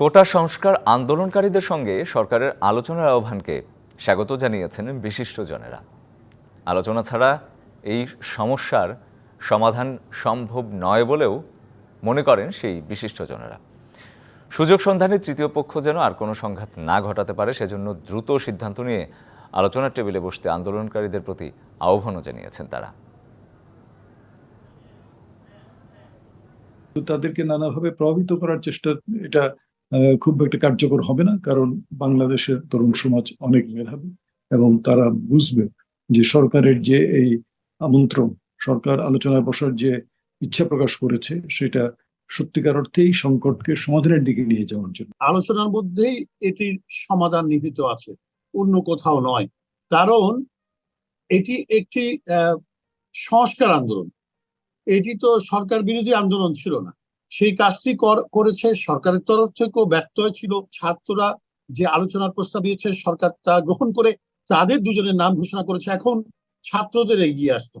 কোটা সংস্কার আন্দোলনকারীদের সঙ্গে সরকারের আলোচনার আহ্বানকে স্বাগত জানিয়েছেন বিশিষ্টজনেরা। আলোচনা ছাড়া এই সমস্যার সমাধান সম্ভব নয় বলেও মনে করেন সেই বিশিষ্টজনেরা। সুযোগ সন্ধানে তৃতীয় পক্ষ যেন আর কোনো সংঘাত না ঘটাতে পারে সেজন্য দ্রুত সিদ্ধান্ত নিয়ে আলোচনার টেবিলে বসতে আন্দোলনকারীদের প্রতি আহ্বানও জানিয়েছেন তারা। তাদেরকে নানাভাবে প্রভাবিত করার চেষ্টা, এটা খুব একটা কার্যকর হবে না, কারণ বাংলাদেশের তরুণ সমাজ অনেক মেধাবী এবং তারা বুঝবে যে সরকারের যে এই আমন্ত্রণ, সরকার আলোচনায় বসার যে ইচ্ছা প্রকাশ করেছে, সেটা সত্যিকার অর্থেই সংকটকে সমাধানের দিকে নিয়ে যাওয়ার জন্য। আলোচনার মধ্যেই এটির সমাধান নিহিত আছে, অন্য কোথাও নয়। কারণ এটি একটি সংস্কার আন্দোলন। এটি তো সরকার বিরোধী আন্দোলন ছিল না। সেই কাজটি কর- করেছে সরকারের তরফ থেকেও ব্যর্থ হয়েছিল ছাত্ররা যে আলোচনার প্রস্তাব দিয়েছে সরকার তা গ্রহণ করে তাদের দুজনের নাম ঘোষণা করেছে এখন ছাত্রদের এগিয়ে আসতে।